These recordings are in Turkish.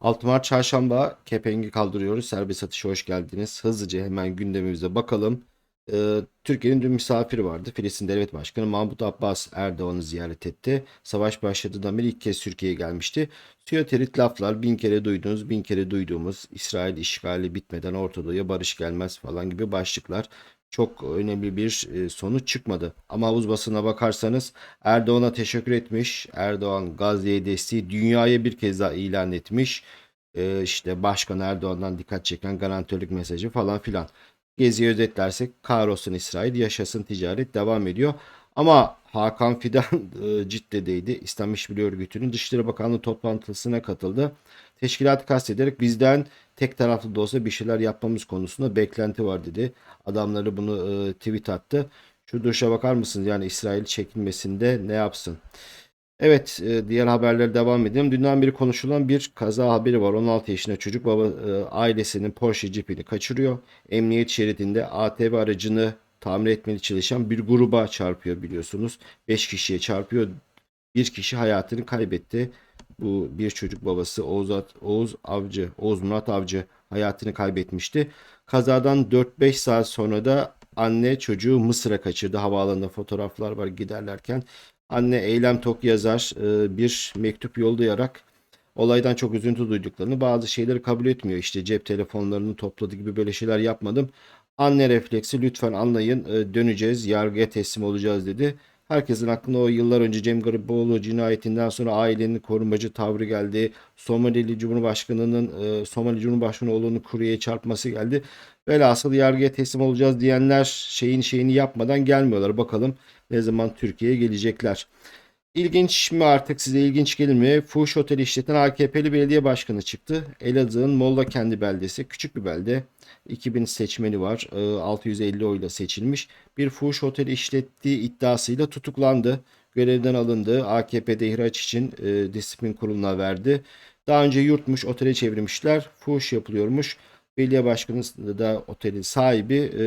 6 Mart Çarşamba kepengi kaldırıyoruz. Serbest atışa hoş geldiniz. Hızlıca hemen gündemimize bakalım. Ee, Türkiye'nin dün misafiri vardı. Filistin Devlet Başkanı Mahmut Abbas Erdoğan'ı ziyaret etti. Savaş başladığından beri ilk kez Türkiye'ye gelmişti. Siyoterit laflar bin kere duyduğunuz, bin kere duyduğumuz İsrail işgali bitmeden Orta Doğu'ya barış gelmez falan gibi başlıklar çok önemli bir e, sonuç çıkmadı. Ama havuz basına bakarsanız Erdoğan'a teşekkür etmiş. Erdoğan Gazze'ye desteği dünyaya bir kez daha ilan etmiş. E, işte Başkan Erdoğan'dan dikkat çeken garantörlük mesajı falan filan. Geziyi özetlersek kahrolsun İsrail, yaşasın ticaret devam ediyor. Ama Hakan Fidan e, Cidde'deydi. İslam İşbirliği Örgütü'nün Dışişleri Bakanlığı toplantısına katıldı. Teşkilatı kastederek bizden tek taraflı da olsa bir şeyler yapmamız konusunda beklenti var dedi. Adamları bunu e, tweet attı. Şu duruşa bakar mısınız? Yani İsrail çekilmesinde ne yapsın? Evet, e, diğer haberlere devam edelim. Dünden beri konuşulan bir kaza haberi var. 16 yaşında çocuk baba e, ailesinin Porsche Jeep'ini kaçırıyor. Emniyet şeridinde ATV aracını tamir etmeye çalışan bir gruba çarpıyor biliyorsunuz. 5 kişiye çarpıyor. Bir kişi hayatını kaybetti. Bu bir çocuk babası Oğuz, At- Oğuz Avcı, Oğuz Murat Avcı hayatını kaybetmişti. Kazadan 4-5 saat sonra da anne çocuğu Mısır'a kaçırdı. Havaalanında fotoğraflar var giderlerken. Anne Eylem Tok yazar e, bir mektup yollayarak olaydan çok üzüntü duyduklarını bazı şeyleri kabul etmiyor. İşte cep telefonlarını topladı gibi böyle şeyler yapmadım. Anne refleksi lütfen anlayın e, döneceğiz yargıya teslim olacağız dedi. Herkesin aklına o yıllar önce Cem Garipoğlu cinayetinden sonra ailenin korumacı tavrı geldi. Somalili Cumhurbaşkanı'nın e, Somali Cumhurbaşkanı oğlunu kuruye çarpması geldi. Velhasıl yargıya teslim olacağız diyenler şeyin şeyini yapmadan gelmiyorlar. Bakalım ne zaman Türkiye'ye gelecekler. İlginç mi artık size ilginç gelir mi? Fuhuş Oteli işleten AKP'li belediye başkanı çıktı. Elazığ'ın Molla kendi beldesi. Küçük bir belde. 2000 seçmeni var. Ee, 650 oyla seçilmiş. Bir fuhuş oteli işlettiği iddiasıyla tutuklandı. Görevden alındı. AKP'de ihraç için e, disiplin kuruluna verdi. Daha önce yurtmuş, otele çevirmişler. Fuhuş yapılıyormuş. Belediye başkanı da otelin sahibi e,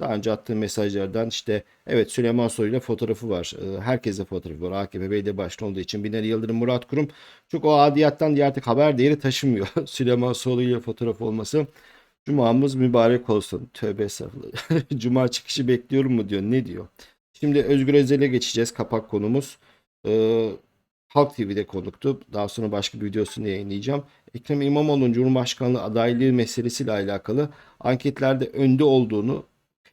daha önce attığı mesajlardan işte evet Süleyman Soylu'yla fotoğrafı var. E, herkese fotoğrafı var. AKP belediye başkanı olduğu için Binali Yıldırım, Murat Kurum çok o adiyattan diye artık haber değeri taşımıyor. Süleyman Soylu'yla fotoğrafı olması. Cumamız mübarek olsun. Tövbe estağfurullah. Cuma çıkışı bekliyorum mu diyor. Ne diyor? Şimdi Özgür Özel'e geçeceğiz. Kapak konumuz. Ee, Halk TV'de konuktu. Daha sonra başka bir videosunu yayınlayacağım. Ekrem İmamoğlu'nun Cumhurbaşkanlığı adaylığı meselesiyle alakalı anketlerde önde olduğunu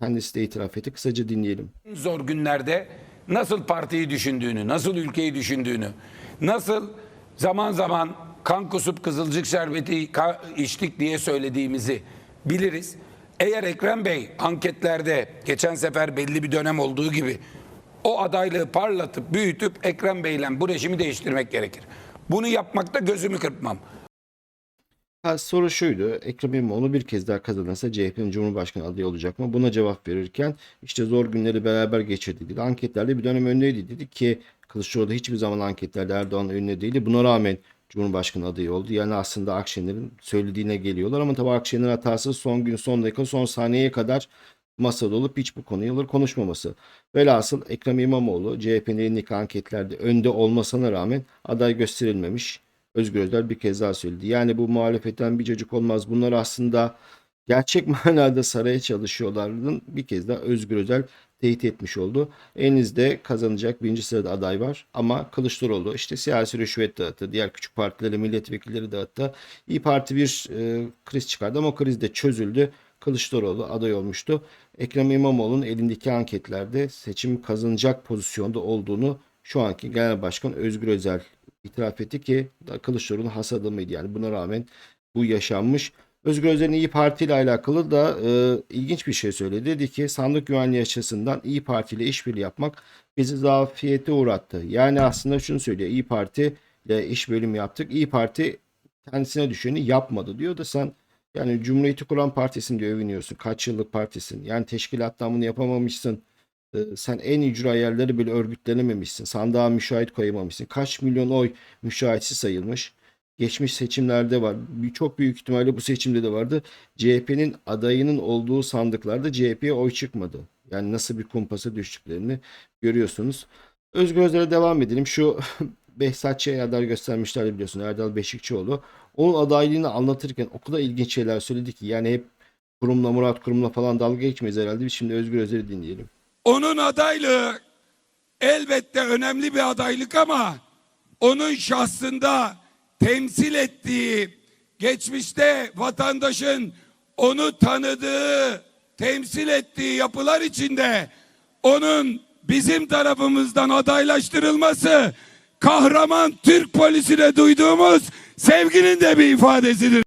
kendisi de itiraf etti. Kısaca dinleyelim. zor günlerde nasıl partiyi düşündüğünü, nasıl ülkeyi düşündüğünü, nasıl zaman zaman kan kusup kızılcık şerbeti içtik diye söylediğimizi biliriz. Eğer Ekrem Bey anketlerde geçen sefer belli bir dönem olduğu gibi o adaylığı parlatıp büyütüp Ekrem Bey'le bu rejimi değiştirmek gerekir. Bunu yapmakta gözümü kırpmam. Ha, soru şuydu. Ekrem İmamoğlu bir kez daha kazanırsa CHP'nin Cumhurbaşkanı adayı olacak mı? Buna cevap verirken işte zor günleri beraber geçirdik dedi. Anketlerde bir dönem öndeydi dedi ki Kılıçdaroğlu da hiçbir zaman anketlerde Erdoğan önüne değildi. Buna rağmen Cumhurbaşkanı adayı oldu. Yani aslında Akşener'in söylediğine geliyorlar ama tabii Akşener'in hatası son gün, son dakika, son saniyeye kadar masada olup hiç bu konuyu konuşmaması. Velhasıl Ekrem İmamoğlu CHP'nin elindeki anketlerde önde olmasına rağmen aday gösterilmemiş. Özgür Özel bir kez daha söyledi. Yani bu muhalefetten bir çocuk olmaz. Bunlar aslında gerçek manada saraya çalışıyorlardı. Bir kez daha Özgür Özel teyit etmiş oldu. Elinizde kazanacak birinci sırada aday var ama Kılıçdaroğlu işte siyasi rüşvet dağıttı. Diğer küçük partilere milletvekilleri dağıttı. İyi Parti bir e, kriz çıkardı ama o kriz de çözüldü. Kılıçdaroğlu aday olmuştu. Ekrem İmamoğlu'nun elindeki anketlerde seçim kazanacak pozisyonda olduğunu şu anki Genel Başkan Özgür Özel itiraf etti ki Kılıçdaroğlu'nun has adamıydı. Yani buna rağmen bu yaşanmış. Özgür Özel'in İyi Parti ile alakalı da e, ilginç bir şey söyledi. Dedi ki sandık güvenliği açısından İyi Parti ile işbirliği yapmak bizi zafiyete uğrattı. Yani aslında şunu söylüyor. İyi Parti ile iş bölümü yaptık. İyi Parti kendisine düşeni yapmadı diyor da sen yani Cumhuriyeti kuran partisin diye övünüyorsun. Kaç yıllık partisin. Yani teşkilattan bunu yapamamışsın. Sen en icra yerleri bile örgütlenememişsin. Sandığa müşahit koyamamışsın. Kaç milyon oy müşahitsi sayılmış. Geçmiş seçimlerde var. Çok büyük ihtimalle bu seçimde de vardı. CHP'nin adayının olduğu sandıklarda CHP'ye oy çıkmadı. Yani nasıl bir kumpasa düştüklerini görüyorsunuz. Özgür Özel'e devam edelim. Şu Behzat Ç'ye aday göstermişler biliyorsun. Erdal Beşikçioğlu. onun adaylığını anlatırken o kadar ilginç şeyler söyledi ki yani hep kurumla Murat Kurum'la falan dalga geçmeyiz herhalde. Biz şimdi Özgür Özer'i dinleyelim. Onun adaylığı elbette önemli bir adaylık ama onun şahsında temsil ettiği geçmişte vatandaşın onu tanıdığı, temsil ettiği yapılar içinde onun bizim tarafımızdan adaylaştırılması kahraman Türk polisine duyduğumuz sevginin de bir ifadesidir.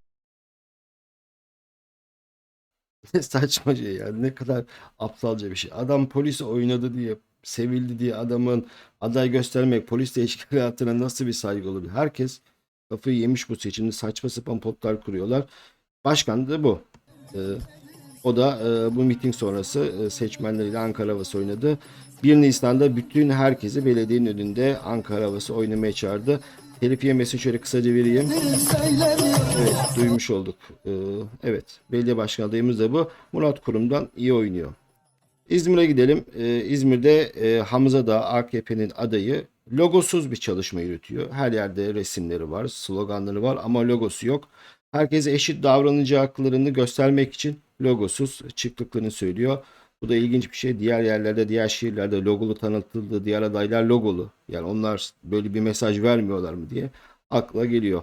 Ne saçma şey ya. Ne kadar aptalca bir şey. Adam polis oynadı diye, sevildi diye adamın aday göstermek polis teşkilatına nasıl bir saygı olabilir? Herkes kafayı yemiş bu seçimde. Saçma sapan potlar kuruyorlar. Başkan da bu. Ee, o da e, bu miting sonrası e, seçmenleriyle Ankara havası oynadı. 1 Nisan'da bütün herkesi belediyenin önünde Ankara havası oynamaya çağırdı. Telif yemesini şöyle kısaca vereyim. Evet, duymuş olduk. Ee, evet, belediye başkan adayımız da bu. Murat Kurum'dan iyi oynuyor. İzmir'e gidelim. Ee, İzmir'de e, Hamza da AKP'nin adayı logosuz bir çalışma yürütüyor. Her yerde resimleri var, sloganları var ama logosu yok. Herkese eşit davranacaklarını göstermek için logosuz çıktıklarını söylüyor. Bu da ilginç bir şey. Diğer yerlerde, diğer şehirlerde logolu tanıtıldı. Diğer adaylar logolu. Yani onlar böyle bir mesaj vermiyorlar mı diye akla geliyor.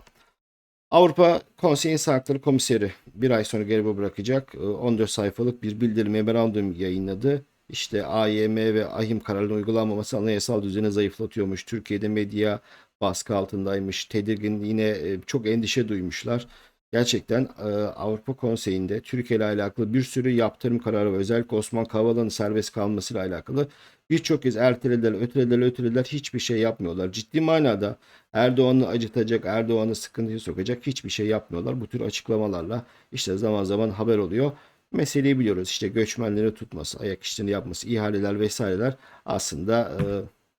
Avrupa Konseyi İnsan Hakları Komiseri bir ay sonra geri bırakacak. Ee, 14 sayfalık bir bildirim memorandum yayınladı. İşte AYM ve AHİM kararının uygulanmaması anayasal düzeni zayıflatıyormuş. Türkiye'de medya baskı altındaymış. Tedirgin yine e, çok endişe duymuşlar. Gerçekten e, Avrupa Konseyi'nde Türkiye ile alakalı bir sürü yaptırım kararı ve özellikle Osman Kavala'nın serbest kalmasıyla alakalı birçok kez ertelediler, ötelediler, ötelediler hiçbir şey yapmıyorlar. Ciddi manada Erdoğan'ı acıtacak, Erdoğan'ı sıkıntıya sokacak hiçbir şey yapmıyorlar. Bu tür açıklamalarla işte zaman zaman haber oluyor. Meseleyi biliyoruz işte göçmenleri tutması, ayak işlerini yapması, ihaleler vesaireler aslında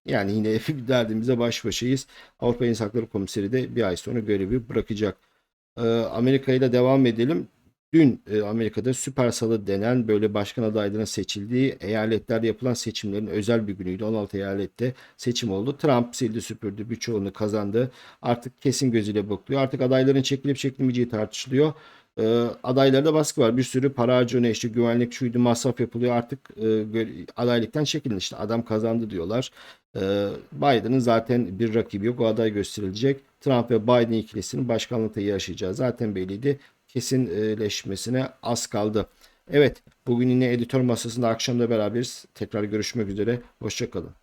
e, yani yine bir derdimize baş başayız. Avrupa İnsan Hakları Komiseri de bir ay sonra görevi bırakacak. Ee, Amerika ile devam edelim. Dün e, Amerika'da süper salı denen böyle başkan adaylarının seçildiği eyaletlerde yapılan seçimlerin özel bir günüydü. 16 eyalette seçim oldu. Trump sildi süpürdü birçoğunu kazandı. Artık kesin gözüyle bakılıyor. Artık adayların çekilip çekilmeyeceği tartışılıyor. Ee, adaylarda baskı var. Bir sürü para harcıyor işte güvenlik şuydu masraf yapılıyor. Artık e, adaylıktan çekilin işte adam kazandı diyorlar. Ee, Biden'ın zaten bir rakibi yok. O aday gösterilecek. Trump ve Biden ikilisinin başkanlıkta yaşayacağı zaten belliydi. Kesinleşmesine az kaldı. Evet bugün yine editör masasında akşamda beraberiz. Tekrar görüşmek üzere. Hoşçakalın.